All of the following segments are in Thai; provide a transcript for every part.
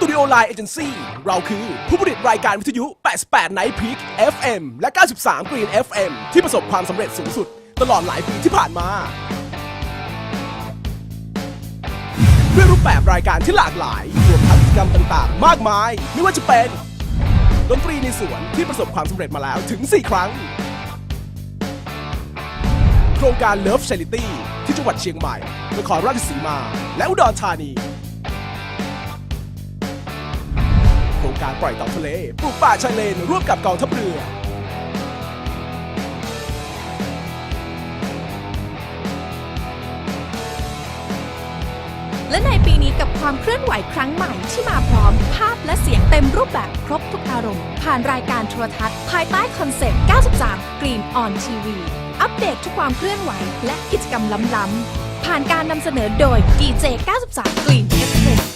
ตูดิโอไลน์เอเจนซี่เราคือผู้ผลิตรายการวิทยุ 88 Night Peak FM และ 93 Green FM ที่ประสบความสำเร็จสูงสุด ตลอดหลายปีที่ผ่านมา ด้วยรูปแบบรายการที่หลากหลาย รวมทั้งกิจกรรมต่างๆ มากมาย ไม่ว่าจะเป็น ดนตรีในสวนที่ประสบความสำเร็จมาแล้วถึง 4 ครั้ง โครงการ Love Charity ที่จังหวัดเชียงใหม่นครราชสีมา และอุดรธานี โครงการปล่อยเต่าทะเลปลูกป่าชายเลนร่วมกับกองทัพเรือ และในปีนี้กับความเคลื่อนไหวครั้งใหม่ที่มาพร้อมภาพและเสียงเต็มรูปแบบครบทุกอารมณ์ ผ่านรายการโทรทัศน์ ภายใต้คอนเซ็ปต์ 93 Green on TV อัปเดตทุกความเคลื่อนไหว และกิจกรรมล้ำๆผ่านการนำเสนอโดย DJ 93 Green FM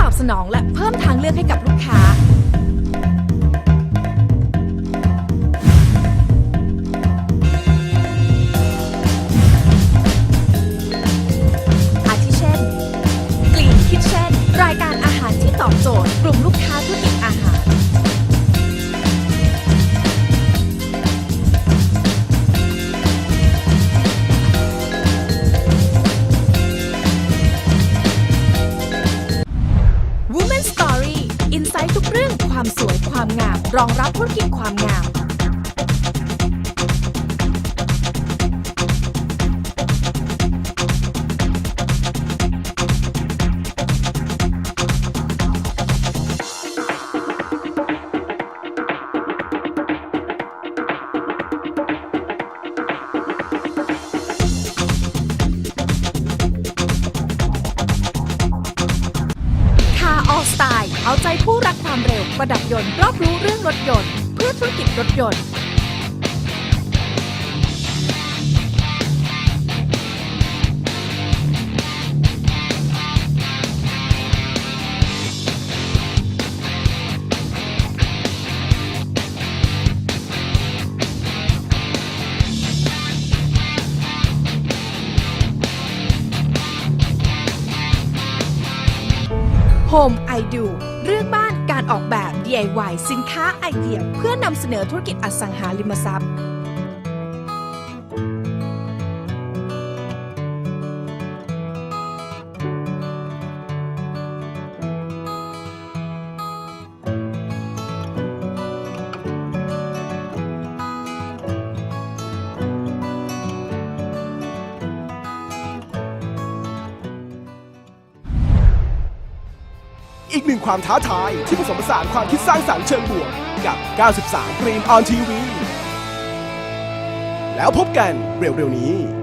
ตอบสนองและเพิ่มทางเลือกให้กับลูกค้า ความสวยความงาม รองรับธุรกิจความงาม คาออสตล์ เอาใจผู้รักความเร็วประดับยนต์รอบรู้เรื่องรถยนต์ เพื่อธุรกิจรถยนต์ Home I Do เรื่องบ้านการออกแบบ DIY สินค้าไอเดีย เพื่อนำเสนอธุรกิจอสังหาริมทรัพย์ อีกหนึ่งความท้าทายที่ผสมผสานความคิดสร้างสรรค์เชิงบวกกับ 93 Green on TV แล้วพบกันเร็วๆนี้